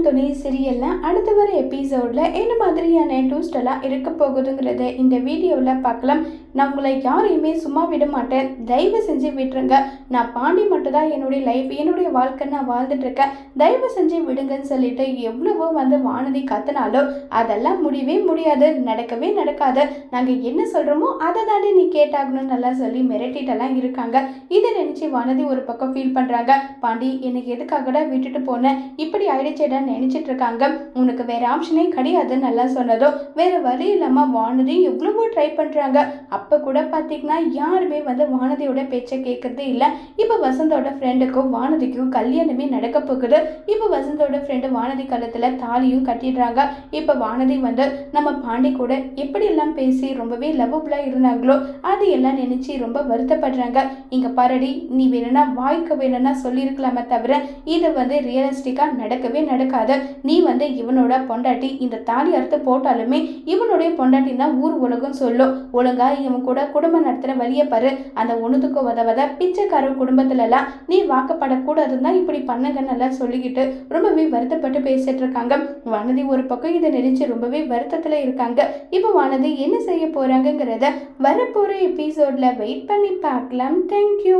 நான் துணை சீரியல்ல அடுத்த வர எபிசோடில் என்ன மாதிரியான டூஸ்டெல்லாம் இருக்க போகுதுங்கிறத இந்த வீடியோவில் பார்க்கலாம். நான் உங்களை யாரையுமே சும்மா விட மாட்டேன். தயவு செஞ்சு விட்டுருங்க. நான் பாண்டி மட்டும்தான் என்னுடைய லைஃப் என்னுடைய வாழ்க்கை நான் வாழ்ந்துட்டுருக்கேன் தயவு செஞ்சு விடுங்கன்னு சொல்லிட்டு எவ்வளவோ வந்து வானதி கத்துனாலும் அதெல்லாம் முடியவே முடியாது. நடக்கவே நடக்காது. நாங்கள் என்ன சொல்கிறோமோ அதை தாண்டி நீ கேட்டாகணும்னு நல்லா சொல்லி மிரட்டிட்டெல்லாம் இருக்காங்க. இதை நினச்சி வானதி ஒரு பக்கம் ஃபீல் பண்ணுறாங்க பாண்டி எனக்கு எதுக்காகடா விட்டுட்டு போனேன் இப்படி ஆயிடுச்சேடா நினைச்சிட்டு இருக்காங்க உனக்கு வேற ஆப்ஷனே கிடையாதுன்னு நல்லா சொன்னதும் வேற வழி இல்லாம வானதி எவ்வளவோ ட்ரை பண்றாங்க. அப்ப கூட பாத்தீங்கன்னா யாருமே வந்து வானதியோட பேச்சை கேட்கறதே இல்லை. இப்போ வசந்தோட ஃப்ரெண்டுக்கும் வானதிக்கும் கல்யாணமே நடக்க போகுது. இப்போ வசந்தோட ஃப்ரெண்டு வானதி காலத்துல தாலியும் கட்டிடுறாங்க. இப்போ வானதி வந்து நம்ம பாண்டி கூட எப்படி எல்லாம் பேசி ரொம்பவே லவ்வபுல்லா இருந்தாங்களோ அது எல்லாம் நினைச்சு ரொம்ப வருத்தப்படுறாங்க. இங்க பாரடி நீ வேணும்னா வாய்க்க வேணும்னா சொல்லியிருக்கலாமே தவிர இது வந்து ரியலிஸ்டிக்காக நடக்கவே நடக்காது. நீ வந்து இவனோட பொண்டாட்டி. இந்த தாலி அறுத்து போட்டாலுமே இவனுடைய பொண்டாட்டி தான் ஊர் உலகம் சொல்லும் ஒழுங்கா இவன் கூட குடும்பம் நடத்துகிற வழியை பாரு. அந்த ஒண்ணுத்துக்கு உதவத பிச்சைக்கார குடும்பத்துலலாம் நீ வாக்கப்படக்கூடாதுன்னு தான் இப்படி பண்ணுங்கன்னு எல்லாம் சொல்லிக்கிட்டு ரொம்பவே வருத்தப்பட்டு பேசிட்டு இருக்காங்க. வானதி ஒரு பக்கம் இதை நினைச்சு ரொம்பவே வருத்தத்தில் இருக்காங்க. இப்போ வானதி என்ன செய்ய போகிறாங்கங்கிறத வரப்போகிற எபிசோட்ல வெயிட் பண்ணி பார்க்கலாம். தேங்க்யூ